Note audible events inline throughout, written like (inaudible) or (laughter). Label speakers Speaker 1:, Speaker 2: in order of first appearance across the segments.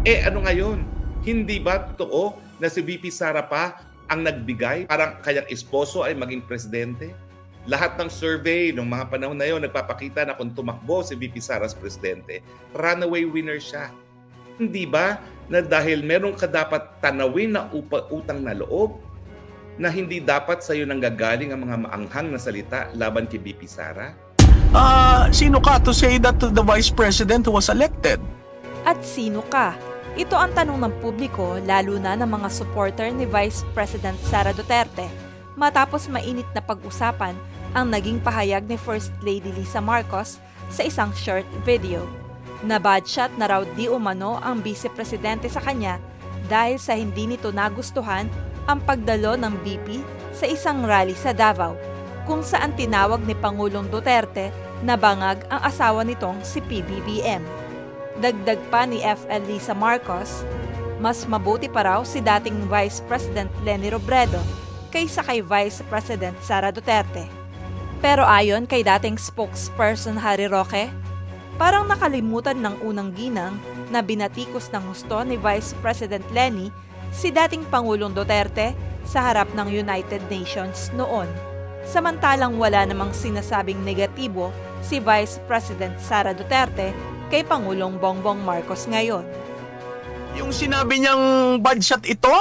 Speaker 1: Eh ano ngayon? Hindi ba totoo na si VP Sara pa ang nagbigay parang kayang esposo ay maging presidente? Lahat ng survey ng mga panahon na yon nagpapakita na kung tumakbo si VP Sara as presidente, runaway winner siya. Hindi ba na dahil meron ka dapat tanawin na upa, utang na loob na hindi dapat sa iyo nanggagaling ang mga maanghang na salita laban kay VP Sara?
Speaker 2: Ah, sino ka to say that to the vice president who was elected?
Speaker 3: At sino ka? Ito ang tanong ng publiko lalo na ng mga supporter ni Vice President Sara Duterte matapos mainit na pag-usapan ang naging pahayag ni First Lady Lisa Marcos sa isang short video. Na bad shot na raw di umano ang Vice Presidente sa kanya dahil sa hindi nito nagustuhan ang pagdalo ng BP sa isang rally sa Davao kung saan tinawag ni Pangulong Duterte na bangag ang asawa nitong si PBBM. Dagdag pa ni FL Lisa Marcos, mas mabuti pa raw si dating Vice President Leni Robredo kaysa kay Vice President Sara Duterte. Pero ayon kay dating spokesperson Harry Roque, parang nakalimutan ng unang ginang na binatikos ng husto ni Vice President Leni si dating Pangulong Duterte sa harap ng United Nations noon. Samantalang wala namang sinasabing negatibo si Vice President Sara Duterte kay Pangulong Bongbong Marcos ngayon.
Speaker 2: Yung sinabi niyang bad shot ito?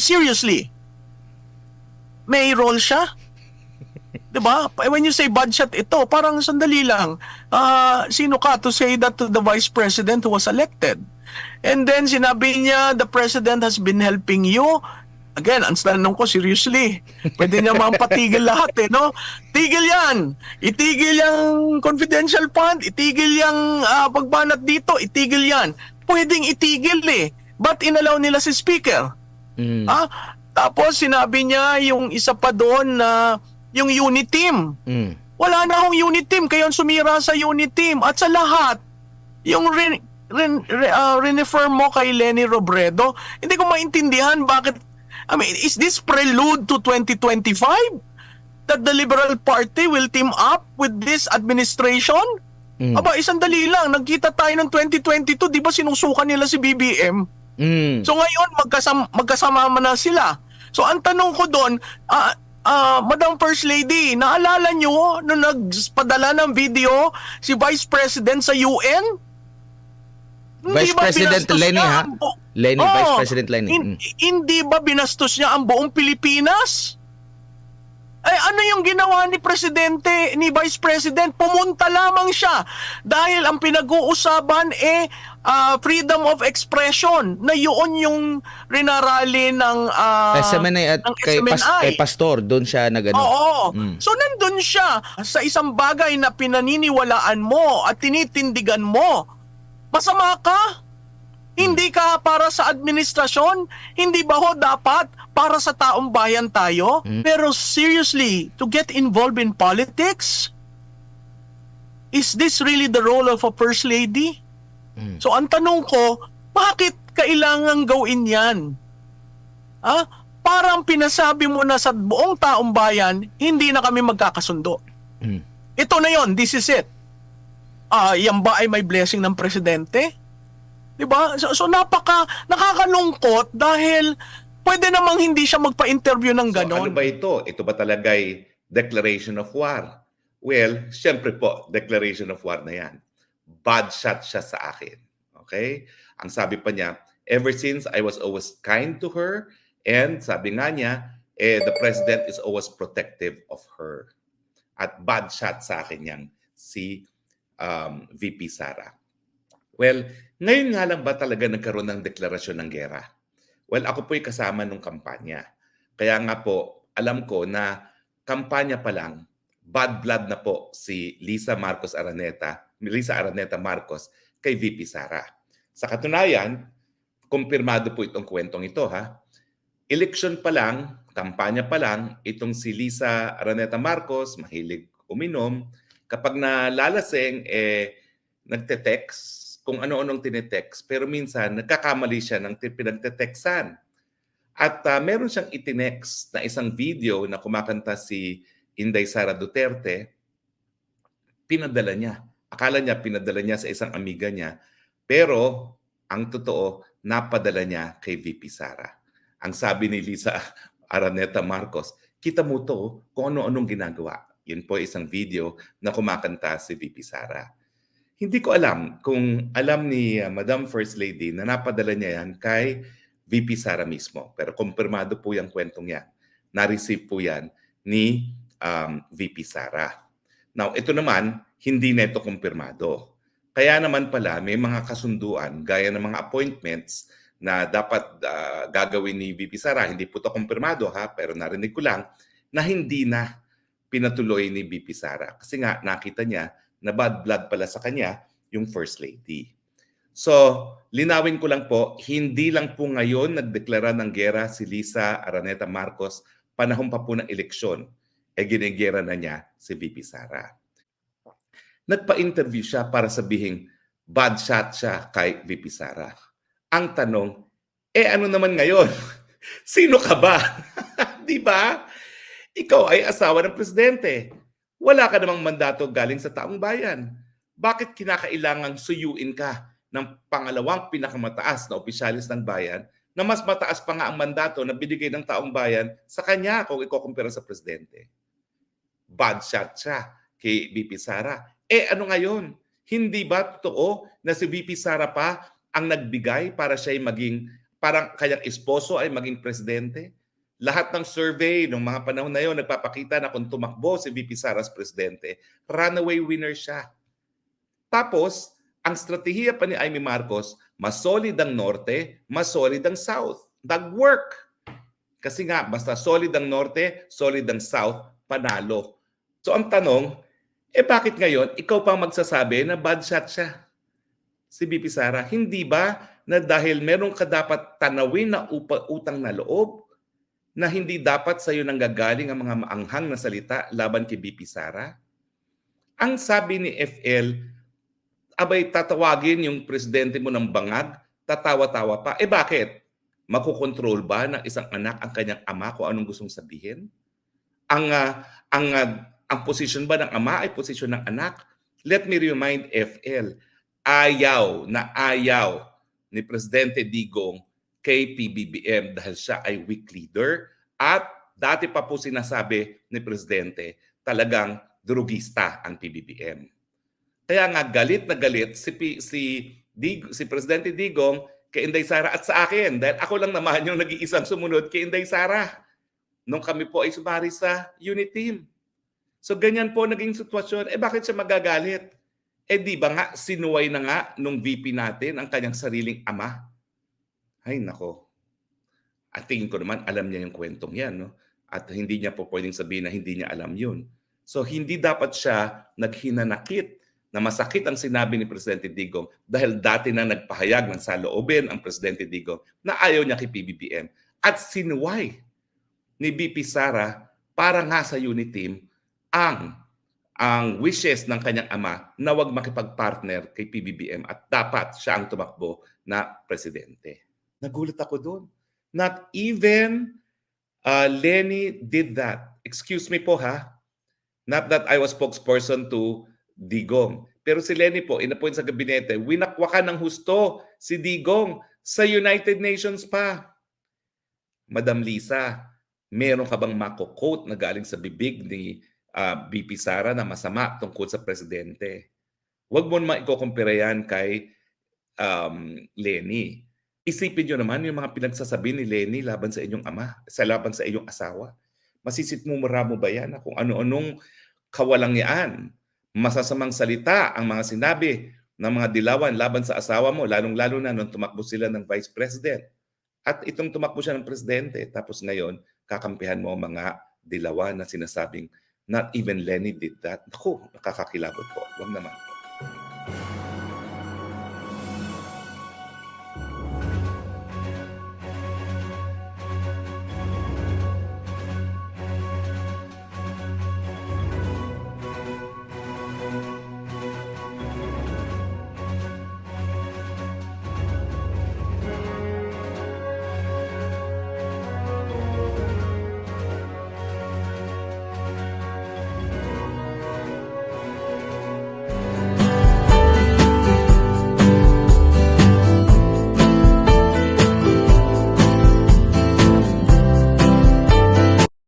Speaker 2: Seriously? May role siya? (laughs) 'Di ba? When you say bad shot ito, parang sandali lang. Ah, sino ka to say that to the vice president who was elected? And then sinabi niya, the president has been helping you. Again, ang tanong ko, seriously, pwede niya mampatigil lahat eh, no? Tigil yan! Itigil yung confidential fund, itigil yung ah, pagbanat dito, itigil yan. Pwedeng itigil eh. Ba't inalaw nila si speaker?
Speaker 4: Mm.
Speaker 2: Ah, tapos sinabi niya yung isa pa doon na yung unit team.
Speaker 4: Mm.
Speaker 2: Wala na akong unit team, kaya sumira sa unit team. At sa lahat, yung rin, rin, re, ah, renefer mo kay Lenny Robredo, hindi ko maintindihan bakit, I mean, is this prelude to 2025? That the Liberal Party will team up with this administration?
Speaker 4: Mm.
Speaker 2: Aba, isang dali lang. Nagkita tayo ng 2022, di ba sinusukan nila si BBM?
Speaker 4: Mm.
Speaker 2: So ngayon magkasama magkasama na sila. So ang tanong ko doon, ah ah, Madam First Lady, naalala niyo nung nagpadala ng video si Vice President sa UN?
Speaker 4: Vice
Speaker 2: ba
Speaker 4: President Lenny, ha? Lenny,
Speaker 2: Oo.
Speaker 4: Vice President Lenny. Mm.
Speaker 2: Hindi ba binastos niya ang buong Pilipinas? Ay ano yung ginawa ni Presidente, ni Vice President? Pumunta lamang siya dahil ang pinag-uusapan eh ah, freedom of expression na yun yung rinarali ng ah,
Speaker 4: SMNA at
Speaker 2: ng
Speaker 4: kay, pas,
Speaker 2: SMNI.
Speaker 4: kay Pastor, doon siya nag ano.
Speaker 2: Oo.
Speaker 4: Mm.
Speaker 2: So nandun siya sa isang bagay na pinaniniwalaan mo at tinitindigan mo. Masama ka? Hindi ka para sa administrasyon? Hindi ba ho dapat para sa taong bayan tayo?
Speaker 4: Mm.
Speaker 2: Pero seriously, to get involved in politics? Is this really the role of a first lady?
Speaker 4: Mm.
Speaker 2: So ang tanong ko, bakit kailangan gawin yan? Ah, parang pinasabi mo na sa buong taong bayan, hindi na kami magkakasundo.
Speaker 4: Mm.
Speaker 2: Ito na yon, this is it. Ah, yan ba ay may blessing ng presidente? 'Di ba? So, so napaka nakakalungkot dahil pwede namang hindi siya magpa-interview ng
Speaker 1: So,
Speaker 2: ganon.
Speaker 1: ano ba ito? Ito ba talaga ay declaration of war? Well, syempre po, declaration of war na yan. Bad shot siya sa akin. Okay? Ang sabi pa niya, ever since I was always kind to her and sabi nga niya, eh, the president is always protective of her. At bad shot sa akin yang si um, VP Sara. Well, ngayon nga lang ba talaga nagkaroon ng deklarasyon ng gera? Well, ako po'y kasama nung kampanya. Kaya nga po, alam ko na kampanya pa lang, bad blood na po si Lisa Marcos Araneta, Lisa Araneta Marcos kay VP Sara. Sa katunayan, kumpirmado po itong kwentong ito ha. Election pa lang, kampanya pa lang, itong si Lisa Araneta Marcos, mahilig uminom, kapag nalalasing, eh, nagte-text, kung ano-anong tinetext, pero minsan nagkakamali siya ng pinagtetextan. At ah, meron siyang itinext na isang video na kumakanta si Inday Sara Duterte, pinadala niya. Akala niya pinadala niya sa isang amiga niya, pero Ang totoo, napadala niya kay VP Sara. Ang sabi ni Lisa Araneta Marcos, kita mo to kung ano-anong ginagawa. Yun po isang video na kumakanta si VP Sara. Hindi ko alam kung alam ni uh, Madam First Lady na napadala niya yan kay VP Sara mismo. Pero kumpirmado po yung kwentong yan. Na-receive po yan ni um, VP Sara. Now, ito naman, hindi neto kumpirmado. Kaya naman pala, may mga kasunduan gaya ng mga appointments na dapat ah, gagawin ni VP Sara. Hindi po ito kumpirmado ha, pero narinig ko lang na hindi na pinatuloy ni VP Sara. Kasi nga, nakita niya na bad blood pala sa kanya yung First Lady. So, linawin ko lang po, hindi lang po ngayon nagdeklara ng gera si Lisa Araneta Marcos panahon pa po ng eleksyon. E ginigera na niya si VP Sara. Nagpa-interview siya para sabihin bad shot siya kay VP Sara. Ang tanong, eh ano naman ngayon? (laughs) Sino ka ba? (laughs) Di ba? Ikaw ay asawa ng presidente. Wala ka namang mandato galing sa taong bayan. Bakit kinakailangang suyuin ka ng pangalawang pinakamataas na opisyalis ng bayan na mas mataas pa nga ang mandato na binigay ng taong bayan sa kanya kung ikukumpira sa presidente? Bad shot siya kay VP Sara. Eh ano ngayon? Hindi ba totoo na si VP Sara pa ang nagbigay para siya maging, parang kanyang esposo ay maging presidente? Lahat ng survey ng mga panahon na yon nagpapakita na kung tumakbo si VP Sara as presidente, runaway winner siya. Tapos, ang strategiya pa ni Amy Marcos, mas solid ang norte, mas solid ang south. Nag-work. Kasi nga, basta solid ang norte, solid ang south, panalo. So ang tanong, eh bakit ngayon ikaw pang magsasabi na bad shot siya? Si BP Sara, hindi ba na dahil meron ka dapat tanawin na upa, utang na loob na hindi dapat sa iyo nanggagaling ang mga maanghang na salita laban kay BP Sara? Ang sabi ni FL, abay tatawagin yung presidente mo ng bangag, tatawa-tawa pa. Eh bakit? Makukontrol ba ng isang anak ang kanyang ama kung anong gustong sabihin? Ang ah, ang ah, ang position ba ng ama ay posisyon ng anak? Let me remind FL, ayaw na ayaw ni Presidente Digong kay PBBM dahil siya ay weak leader at dati pa po sinasabi ni Presidente talagang drugista ang PBBM. Kaya nga galit na galit si P- si Dig, si Presidente Digong kay Inday Sara at sa akin dahil ako lang naman yung nag-iisang sumunod kay Inday Sara nung kami po ay sumari sa unit team. So ganyan po naging sitwasyon. Eh bakit siya magagalit? Eh di ba nga sinuway na nga nung VP natin ang kanyang sariling ama? Ay nako. At tingin ko naman alam niya yung kwentong yan. No? At hindi niya po pwedeng sabihin na hindi niya alam yun. So hindi dapat siya naghinanakit na masakit ang sinabi ni Presidente Digong dahil dati na nagpahayag ng saloobin ang Presidente Digong na ayaw niya kay PBBM. At sinuway ni BP Sara para nga sa unit team ang ang wishes ng kanyang ama na wag makipag-partner kay PBBM at dapat siya ang tumakbo na presidente. Nagulat ako doon. Not even uh, Lenny did that. Excuse me po ha. Not that I was spokesperson to Digong. Pero si Lenny po, inappoint sa gabinete, winakwakan ng husto si Digong sa United Nations pa. Madam Lisa, meron ka bang mako-quote na galing sa bibig ni uh, BP Sara na masama tungkol sa presidente? Huwag mo naman ikukumpira yan kay um, Lenny. Isipin nyo naman yung mga pinagsasabi ni Lenny laban sa inyong ama, sa laban sa inyong asawa. Masisit mo ba yan kung ano-anong kawalangyaan, masasamang salita ang mga sinabi ng mga dilawan laban sa asawa mo, lalong-lalo na nung tumakbo sila ng vice president. At itong tumakbo siya ng presidente, tapos ngayon, kakampihan mo ang mga dilawan na sinasabing, not even Lenny did that. Naku, nakakakilabot po. Huwag naman po.